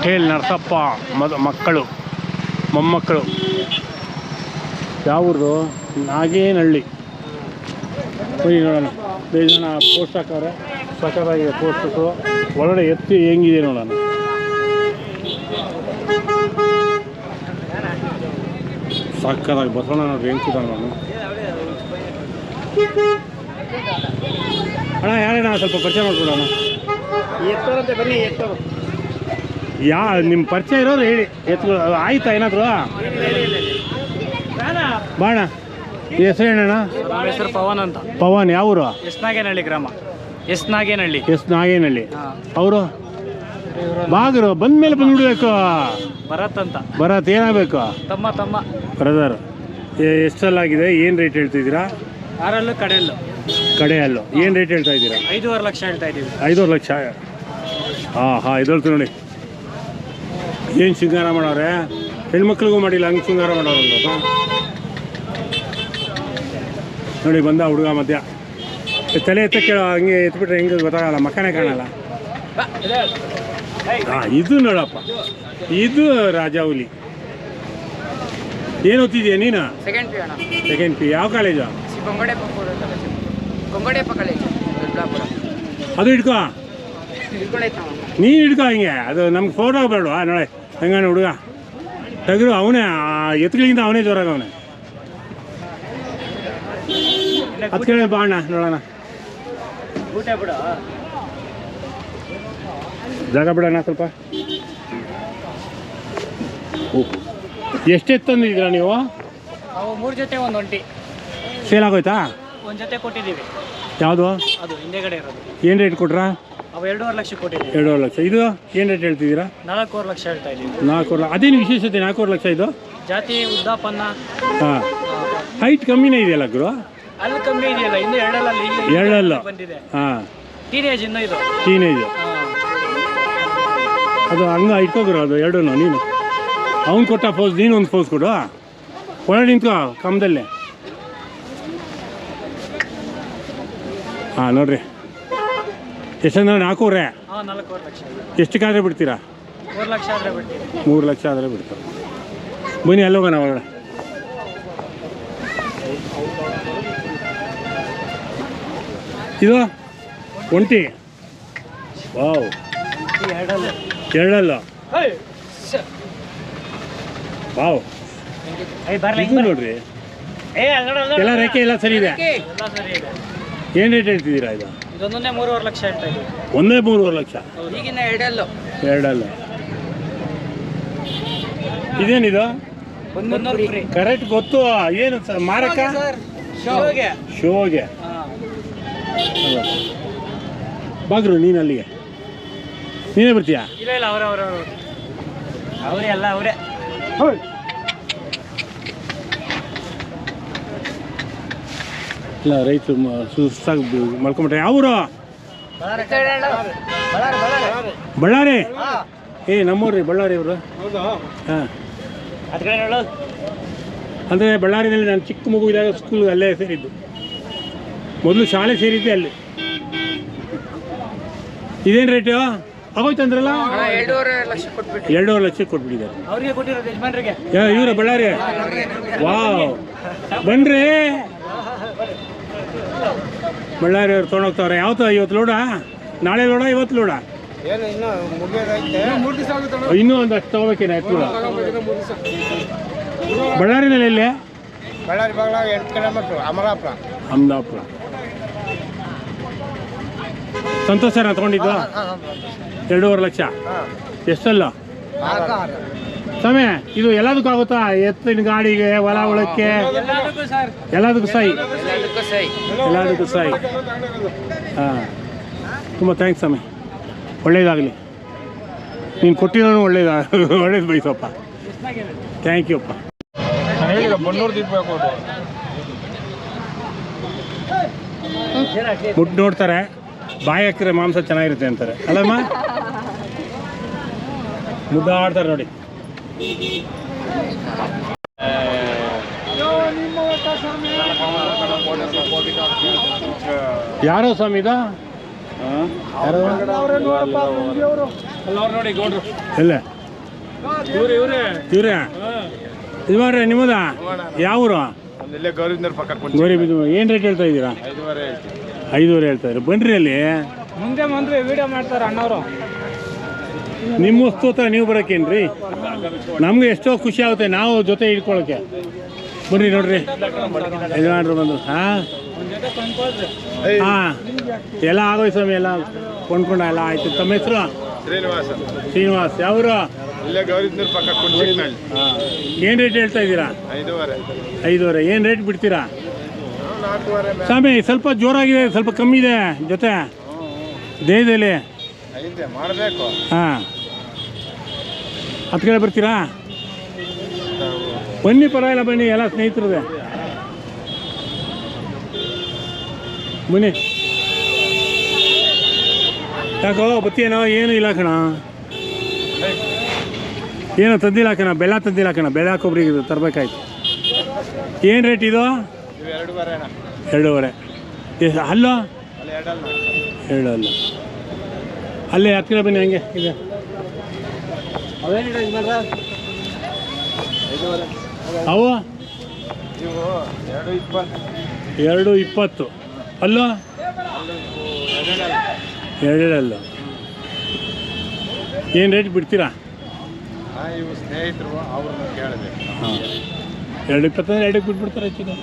ಪಟೇಲ್ ನರಸಪ್ಪ, ಮದ, ಮಕ್ಕಳು, ಮೊಮ್ಮಕ್ಕಳು. ಯಾವ್ದು ನಾಗೇನಹಳ್ಳಿ. ನೋಡೋಣ. ಬೇಜಾನ ಪೋಸ್ಟ್ ಹಾಕವ್ರೆ. ಸಕ್ಕತ್ತಾಗಿದೆ ಪೋಸ್ಟು ಒಳಗಡೆ ಎತ್ತಿ ಹೆಂಗಿದೆ ನೋಡೋಣ. ಸಕ್ಕತ್ತಾಗಿ ಬಸವಣ್ಣ ನೋಡ್ರಿ ಹೆಂಗಿದ ನಾನು ಅಣ್ಣ, ಯಾರಣ್ಣ ಸ್ವಲ್ಪ ಪರಿಚಯ ಮಾಡ್ಕೊಡೋಣ? ಎತ್ತೋರಂತೆ ಬನ್ನಿ, ಎತ್ತೋರು. ಯಾ ನಿಮ್ಮ ಪರಿಚಯ ಇರೋರು ಹೇಳಿ. ಎತ್ಕೊ ಆಯ್ತಾ ಏನಾದ್ರು? ಬಾಣ. ಹೆಸರು ಏನಣ್ಣ ನಮ್ಮ ಹೆಸರು ಪವನ್ ಅಂತ. ಪವನ್ ಯಾವೂರು ಎಸ್ ನಾಗೇನಹಳ್ಳಿ ಗ್ರಾಮ. S Nagenahalli S Nagenahalli. ಅವರು ಬಾಗರು ಬಂದ್ಮೇಲೆ ಬಂದ್ಬಿಡ್ಬೇಕು ಭರತ್ ಅಂತ. ಬರತ್ ಏನಾಗಬೇಕು? ತಮ್ಮ ತಮ್ಮ. ಬ್ರದರ್ ಎಷ್ಟಲ್ಲಾಗಿದೆ ಏನು ರೇಟ್ ಹೇಳ್ತಿದ್ದೀರಾ ಆರಲ್ಲೂ ಕಡೆಯಲ್ಲೂ. ಕಡೆ ಅಲ್ಲೋ ಏನು ರೇಟ್ ಹೇಳ್ತಾ ಇದ್ದೀರಾ? ಐದೂವರೆ ಲಕ್ಷ ಹೇಳ್ತಾ ಇದ್ದೀವಿ. ಐದೂವರೆ ಲಕ್ಷ. ಹಾಂ ಹಾಂ ಇದೊಳ್ತು ನೋಡಿ ಏನು ಶೃಂಗಾರ ಮಾಡೋರೆ? ಹೆಣ್ಮಕ್ಳಿಗೂ ಮಾಡಿಲ್ಲ ಹಂಗೆ ಶೃಂಗಾರ ಮಾಡೋರಲ್ಲ ನೋಡಿ ಬಂದ ಹುಡುಗ ಮಧ್ಯ. ತಲೆ ಎತ್ತ ಕೇಳೋ ಹಂಗೆ ಎತ್ಬಿಟ್ರೆ ಹೆಂಗೆ ಗೊತ್ತಾಗಲ್ಲ ಮಕ್ಕನೇ ಕಾಣಲ್ಲ. ಹಾಂ ಇದು ನೋಡಪ್ಪ. ಇದು ರಾಜಾಹುಲಿ ಏನು ಓದ್ತಿದ್ಯಾ ನೀನು? ಸೆಕೆಂಡ್ ಪಿ ಅಣ್ಣ. ಸೆಕೆಂಡ್ ಪಿ ಯಾವ ಕಾಲೇಜು ಅದು ಹಿಡ್ಕೋ. ನೀನ್ ನೀನು ಹಿಡ್ಕೊ ಹಿಂಗೆ. ಅದು ನಮ್ಗೆ ಫೋಟೋ ಬೇಡವಾ ನೋಡಿ. ಹಂಗಾನೆ ಹುಡುಗ? ತೆಗೆದು ಅವನೇ ಎತ್ತುಗಳಿಂದ ಅವನೇ ಜೋರಾಗ ಅವನೇ. ಹತ್ತು ಬಾ ಅಣ್ಣ ನೋಡೋಣ. ಜಾಗ ಬಿಡೋಣ ಸ್ವಲ್ಪ. ಎಷ್ಟೆತ್ತು ತಂದಿದ್ದೀರಾ ನೀವು? ಅವು ಮೂರು ಜೊತೆ ಒಂದು ಒಂಟಿ. ಸೇಲ್ ಆಗೋಯ್ತಾ? ಒಂದು ಜೊತೆ ಕೊಟ್ಟಿದ್ದೀವಿ. ಯಾವುದು? ಅದು ಹಿಂದೆಗಡೆ ಇರೋದು. ಏನು ರೇಟ್ ಕೊಟ್ರಾ? ಅವು ಎರಡೂವರೆ ಲಕ್ಷ ಕೊಟ್ಟಿದ್ದೀವಿ. ಎರಡೂವರೆ ಲಕ್ಷ. ಇದು ಏನು ರೇಟ್ ಹೇಳ್ತಿದ್ದೀರಾ? ನಾಲ್ಕೂವರೆ ಲಕ್ಷ ಹೇಳ್ತಾ ಇದ್ದೀವಿ. ನಾಲ್ಕೂವರೆ ಅದೇನು ವಿಶೇಷತೆ ನಾಲ್ಕೂವರೆ ಲಕ್ಷ ಇದು? ಜಾತಿ ಉದ್ದಾಪನ್ನ ಹಾಂ. ಹೈಟ್ ಕಮ್ಮಿನೇ ಇದೆಯಲ್ಲ ಗುರು? ಅಲ್ಲಿ ಕಮ್ಮಿ ಇದೆಯಲ್ಲ ಇನ್ನು ಎರಡಲ್ಲಿ. ಎರಡಲ್ಲ ಬಂದಿದೆ. ಹಾಂ. ಟೀನೇಜ್ ಇನ್ನು ಇದು. ಟೀನೇಜ್. ಅದು ಹಂಗೆ ಇಟ್ಕೋಗಿರೋ ಅದು ಎರಡೂ ನೀನು. ಅವ್ನು ಕೊಟ್ಟ ಫೋಸ್ ನೀನು ಒಂದು ಫೋಸ್ ಕೊಡು. ಒಳಗೆ ನಿಂತ್ಕೋ ಕಮ್ಮದಲ್ಲೇ ಹಾಂ ನೋಡ್ರಿ. ಎಷ್ಟಂದ್ರೆ ನಾಲ್ಕೂವರೆ? ಹಾ ನಾಲ್ಕೂವರೆ ಲಕ್ಷ ಎಷ್ಟಕ್ಕಾದ್ರೆ ಬಿಡ್ತೀರಾ? ಮೂರು ಲಕ್ಷ ಆದರೆ ಬಿಡ್ತೀವಿ ಮೂರು ಲಕ್ಷ ಹೋಗೋಣ ಬಿಡ್ತಾರೆ ಬನ್ನಿ ಒಳಗಡೆ. ಇದು? ಒಂಟಿ? ವಾವ್. ಎರಡಲ್ಲಿ. ವಾವ್. ಇದು ನೋಡ್ರಿ. ಎಲ್ಲ ರೇಖೆ ಎಲ್ಲ ಸರಿ ಇದೆ? ಎಲ್ಲ ಸರಿ ಇದೆ. ಏನು ರೇಟ್ ಹೇಳ್ತಿದ್ದೀರಾ ಇದು? ಇದೊಂದನ್ನೇ ಮೂರುವರೆ ಲಕ್ಷ ಹೇಳ್ತಾ ಇದ್ದೀವಿ. ಒಂದೇ ಮೂರುವರೆ ಲಕ್ಷ? ಈಗಿನ ಎರಡಲ್ಲೂ. ಎರಡಲ್ಲ. ಇದೇನಿದು? ಕರೆಕ್ಟ್ ಗೊತ್ತು. ಏನು ಸರ್ ಮಾರಕ? ಶೋಗೆ ಶೋಗೆ. ಬಾಗ್ರು ನೀನು ಅಲ್ಲಿಗೆ ನೀನೇ ಬರ್ತೀಯಾ? ಇಲ್ಲ ಇಲ್ಲ ಅವ್ರೆ ಅವ್ರೆ ಅವ್ರೆ. ಅವರೇ ಎಲ್ಲ ಅವರೇ. ಇಲ್ಲ ರೈತರು ಸುಸ್ತಾಗಿ ಮಲ್ಕೊಂಬಿಟ್ರೆ ಯಾವ ಊರು ಬಳ್ಳಾರಿ. ಏ ನಮ್ಮೂರ್ರಿ ಬಳ್ಳಾರಿ ಅವರು ಹಾಂ. ಅಂದರೆ ಬಳ್ಳಾರಿನಲ್ಲಿ ನಾನು ಚಿಕ್ಕ ಮಗು ಇದ್ದಾಗ ಸ್ಕೂಲ್ ಅಲ್ಲೇ ಸೇರಿದ್ದು. ಮೊದಲು ಶಾಲೆ ಸೇರಿದ್ದೆ ಅಲ್ಲಿ. ಇದೇನು ರೇಟು ಆಗೋಯ್ತಂದ್ರಲ್ಲ ಅಂದ್ರಲ್ಲ? ಎರಡೂವರೆ ಲಕ್ಷ ಕೊಟ್ಬಿಟ್ಟಿದ್ದಾರೆ. ಇವರ ಬಳ್ಳಾರಿ? ವಾವ್. ಬನ್ರಿ ಬಳ್ಳಾರಿ ಅವ್ರು ತೊಗೊಂಡೋಗ್ತಾವ್ರೆ. ಯಾವತ್ತು ಇವತ್ತು ಲೋಡ? ನಾಳೆ ಲೋಡ ಇವತ್ತು ಲೋಡ? ಏನು ಇನ್ನು ಮುಗಿಯೋದೈತೆ ಮೂರು ದಿವಸ ಆಗುತ್ತೆ ಇನ್ನೂ ಒಂದಷ್ಟು ತೊಗೋಬೇಕೇನೆ ಎತ್ತು ಬಳ್ಳಾರಿನಲ್ಲಿ ಎಲ್ಲಿ? ಬಳ್ಳಾರಿ ಬಾಗ್ಲಾಗ ಎಂಟು ಕಿಲೋಮೀಟ್ರ್ ಅಮಲಾಪುರ. ಅಹಮದಾಪುರ ಸಂತೋಷ ನಾ ತಗೊಂಡಿದ್ದು? ಎರಡೂವರೆ ಲಕ್ಷ? ಎಷ್ಟಲ್ಲ? ಸಮಯ ಇದು ಎಲ್ಲದಕ್ಕೂ ಆಗುತ್ತಾ? ಎತ್ತಿನ ಗಾಡಿಗೆ ಹೊಲ ಉಳಕ್ಕೆ ಎಲ್ಲದಕ್ಕೂ ಸಾಯಿ. ಎಲ್ಲದಕ್ಕೂ ಸೈ ಎಲ್ಲದಕ್ಕೂ ಸೈ ಹಾಂ. ತುಂಬ ಥ್ಯಾಂಕ್ಸ್ ಸಮಯ ಒಳ್ಳೇದಾಗಲಿ. ನೀನು ಕೊಟ್ಟಿರೋನು ಒಳ್ಳೇದ? ಒಳ್ಳೇದು ಬಯಸಪ್ಪ ಥ್ಯಾಂಕ್ ಯು ಅಪ್ಪ. ಮುಟ್ಟು ನೋಡ್ತಾರೆ. ಬಾಯಿ ಹಾಕಿದ್ರೆ ಮಾಂಸ ಚೆನ್ನಾಗಿರುತ್ತೆ ಅಂತಾರೆ. ಅಲ್ಲಮ್ಮ? ಮುದ್ದಾಡ್ತಾರೆ ನೋಡಿ. ಯಾರೋ ಸ್ವಾಮಿ ಇದು? ನೋಡಿ ಎಲ್ಲ? ಇವ್ರು? ನಿಮ್ಮದ? ಯಾವ ಊರು ಇಲ್ಲೇ ಗೋರಿ ಬಿದ್ದು ಏನು ರೇಟ್ ಹೇಳ್ತಾ ಐದುವರೆ ಐದೂವರೆ ಹೇಳ್ತಾ ಇದ್ರೆ. ಬನ್ರಿ ಅಲ್ಲಿ? ಮುಂದೆ ಬಂದ್ರೆ ವಿಡಿಯೋ ಮಾಡ್ತಾರ ಅಣ್ಣವರು. ನಿಮ್ಮ ವಸ್ತು ಹತ್ರ ನೀವು ಬರೋಕ್ಕೇನ್ರಿ ನಮ್ಗೆ ಎಷ್ಟೋ ಖುಷಿ ಆಗುತ್ತೆ ನಾವು ಜೊತೆ ಹಿಡ್ಕೊಳಕ್ಕೆ ಬನ್ನಿ ನೋಡ್ರಿ. ಯಜಮಾನ್ರು ಬಂದು. ಹಾಂ? ಹಾಂ. ಎಲ್ಲ ಆಗೋಯ್ತು ಸ್ವಾಮಿ ಎಲ್ಲ ಕೊಂಡ್ಕೊಂಡ ಎಲ್ಲ ಆಯ್ತು. ತಮ್ಮ ಹೆಸರು? ಶ್ರೀನಿವಾಸ. ಶ್ರೀನಿವಾಸ್. ಯಾವರು? ಏನ್ ರೇಟ್ ಹೇಳ್ತಾ ಇದ್ದೀರಾ? ಐದುವರೆ. ಏನ್ ರೇಟ್ ಬಿಡ್ತೀರಾ? ಸ್ವಾಮಿ ಸ್ವಲ್ಪ ಜೋರಾಗಿದೆ ಸ್ವಲ್ಪ ಕಮ್ಮಿ ಇದೆ ಜೊತೆ. ದೇಹದಲ್ಲಿ. ಮಾಡಬೇಕು. ಹಾಂ. ಹತ್ತು ಕಡೆ ಬರ್ತೀರಾ? ಬನ್ನಿ ಪರವಾಗಿಲ್ಲ ಬನ್ನಿ ಎಲ್ಲ ಸ್ನೇಹಿತರದೇ. ಬನ್ನಿ. ಯಾಕೋ ಬತ್ತೀನೋ ಏನು ಇಲ್ಲ ಕಣ. ಏನು ತಂದಿಲ್ಲ ಕಣ ಬೆಲ್ಲ ತಂದಿಲ್ಲ ಕಣ ಬೆಲ್ಲ ಕೊಬ್ಬರಿಗೆ ಇದು ತರಬೇಕಾಯ್ತು. ಏನು ರೇಟ್ ಇದು? ಎರಡೂವರೆ ಎರಡೂವರೆ. ಅಲ್ಲೋ? ಅಲ್ಲ ಅಲ್ಲ ಹತ್ತಿರ ಬನ್ನಿ ಹಂಗೆ ಇದೆ. ಅವು? ಎರಡು ಇಪ್ಪತ್ತು. ಎರಡು ಇಪ್ಪತ್ತು ಅಲ್ಲೋ? ಎರಡಲ್ಲ ಎರಡೆರಡಲ್ಲ ಏನು ರೇಟ್ ಬಿಡ್ತೀರಾ? ಹಾಂ. ಹಾಂ ಎರಡು ಇಪ್ಪತ್ತಂದ್ರೆ ಎರಡಕ್ಕೆ ಬಿಟ್ಬಿಡ್ತಾರೆ ಹೆಚ್ಚಿಗೆ.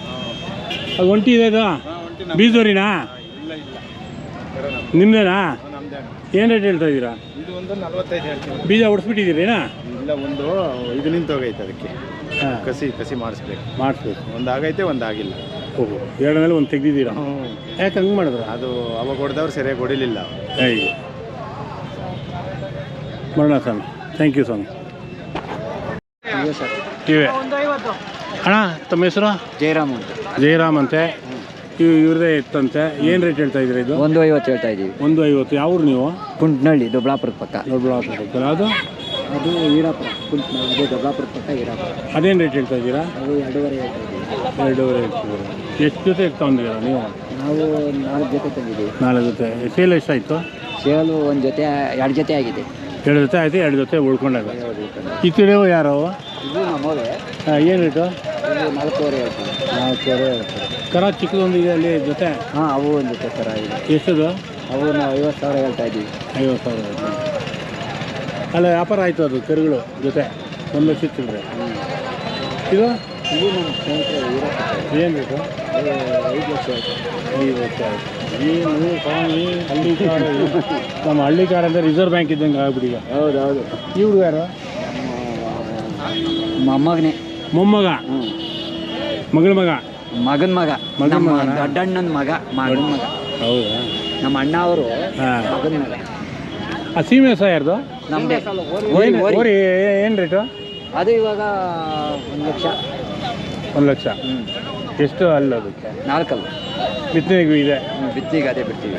ಅದು ಒಂಟಿ ಇದೆ ಅದು ಬೀಜೋರಿನಾ ನಿಮ್ಮದೇನಾ ಏನು ರೇಟ್ ಹೇಳ್ತಾ ಇದ್ದೀರಾ? ಇದು ಒಂದು ನಲ್ವತ್ತೈದು ಹೇಳ್ತೀವಿ ಬೀಜ ಹೊಡ್ಸ್ಬಿಟ್ಟಿದ್ದೀರೇನಾ ಇಲ್ಲ ಒಂದು ಇದು ನಿಂತೋಗೈತೆ ಅದಕ್ಕೆ. ಹಾಂ. ಕಸಿ ಕಸಿ ಮಾಡಿಸ್ಬೇಕು. ಮಾಡಿಸ್ಬೇಕು. ಒಂದು ಆಗೈತೆ ಒಂದು ಆಗಿಲ್ಲ. ಓಹೋ ಎರಡು ಮೇಲೆ ಒಂದು ತೆಗ್ದಿದ್ದೀರಾ? ಯಾಕೆ ಹಂಗೆ ಮಾಡಿದ್ರು? ಅದು ಅವಾಗ ಹೊಡೆದವ್ರು ಸರಿಯಾಗಿ ಹೊಡಿಲಿಲ್ಲ. ಹೇಗೆ ಮಾಡೋಣ ಸ್ವಾಮಿ. ಥ್ಯಾಂಕ್ ಯು ಸ್ವಾಮಿ ಇವೆ ಅಣ್ಣ ತಮ್ಮ ಹೆಸರು? ಜಯರಾಮ್ ಅಂತ. ಜಯರಾಮ್ ಅಂತೆ. ಇವ್ ಇವ್ರದೇ ಇತ್ತಂತೆ. ಏನು ರೇಟ್ ಹೇಳ್ತಾ ಇದ್ರಿ ಇದು? ಒಂದು ಐವತ್ತು ಹೇಳ್ತಾ ಇದ್ದೀವಿ. ಒಂದು ಐವತ್ತು. ಯಾವ ಊರು ನೀವು? ಕುಂಟ್ನಳ್ಳಿ ದೊಡ್ಡಾಪುರದ ಪಕ್ಕ. ದೊಡ್ಡಬಳ್ಳಾಪುರ ಅದು? ಅದು ವೀರಾಪುರ ಕುಂಟ್ನಳ್ಳಿ ಅದೇ ದೊಬ್ಳಾಪುರದ ಪಕ್ಕ ವೀರಾಪುರ. ಅದೇನು ರೇಟ್ ಹೇಳ್ತಾ ಇದ್ದೀರಾ? ಅದು ಎರಡೂವರೆ ಹೇಳ್ತಾ ಇದ್ದೀವಿ. ಎರಡೂವರೆ ಹೇಳ್ತಿದ್ದೀರಾ ಎಷ್ಟು ಜೊತೆ ತಗೊಂಡಿದ್ದೀರಾ ನೀವು? ನಾವು ನಾಲ್ಕು ಜೊತೆ ತಂದಿದ್ದೀವಿ. ನಾಲ್ಕು ಜೊತೆ. ಸೇಲ್ ಎಷ್ಟಾಯಿತು? ಸೇಲು ಒಂದು ಜೊತೆ ಎರಡು ಜೊತೆ ಆಗಿದೆ. ಎರಡು ಜೊತೆ ಆಯಿತು ಎರಡು ಜೊತೆ ಉಳ್ಕೊಂಡಾಗ. ಈ ತಿಳಿಯೋ ಯಾರು ಇದು ನಮ್ಮವೇ ಏನು ರೇಟು ಇದು ನಾಲ್ಕೂವರೆ ಹೇಳ್ತೀವಿ. ನಾಲ್ಕೂವರೆ ಕರ ಚಿಕ್ಕದೊಂದು ಇದೆ ಅಲ್ಲಿ ಜೊತೆ? ಹಾಂ ಅವು ಒಂದು ಜೊತೆ ಸರ ಇದೆ. ಎಷ್ಟದು? ಅವು ನಾವು ಐವತ್ತು ಸಾವಿರ ಹೇಳ್ತಾ ಇದ್ದೀವಿ. ಐವತ್ತು ಸಾವಿರ. ಅಲ್ಲ ವ್ಯಾಪಾರ ಆಯಿತು ಅದು ಕರುಗಳು ಜೊತೆ ಒಂದು ಲಕ್ಷ ಚಿಲ್ಲರೆ. ಇದು? ಇದು ನಮ್ಮ ಸ್ನೇಹಿತರು ಏನು ಬೇಕು ಐದು ಲಕ್ಷ ಆಯಿತು. ಐದು ಲಕ್ಷ ಆಯಿತು. ಏನು ಸ್ವಾಮಿ ಹಳ್ಳಿ ಕಾರ ನಮ್ಮ ಹಳ್ಳಿ ಕಾರ ಅಂದರೆ ರಿಸರ್ವ್ ಬ್ಯಾಂಕ್ ಇದ್ದಂಗೆ ಆಗ್ಬಿಡಿ ಈಗ ಹೌದು ಹೌದು ಇವ್ರು ಯಾರು ಮೊಮ್ಮಗನೇ ಮೊಮ್ಮಗ? ಹ್ಞೂ ಮಗಳ ಮಗ? ಮಗನ ಮಗ. ಮಗನ್ ನಮ್ಮ ಮಗನಾ? ದೊಡ್ಡಣ್ಣನ ಮಗ ಮಗನ ಮಗ. ಹೌದಾ? ನಮ್ಮ ಅಣ್ಣ ಅವರು ಹಾಂ. ಮಗನ ಮಗ. ಆ ಸೀಮೆ ಸಹ ಯಾರ್ದು? ನಮ್ದೇ ಓರಿ ಏನು ಓರಿ ಓರಿ. ಏನು ರೇಟು? ಅದು ಇವಾಗ ಒಂದು ಲಕ್ಷ. ಒಂದು ಲಕ್ಷ? ಹ್ಞೂ ಎಷ್ಟು ಅಲ್ಲ ಅದಕ್ಕೆ? ನಾಲ್ಕಲ್ಲ. ಬಿತ್ತನೆಗೂ ಇದೆ. ಬಿತ್ತನೆಗೆ ಬಿತ್ತಿಗೆ ಅದೇ ಬಿಡ್ತೀವಿ.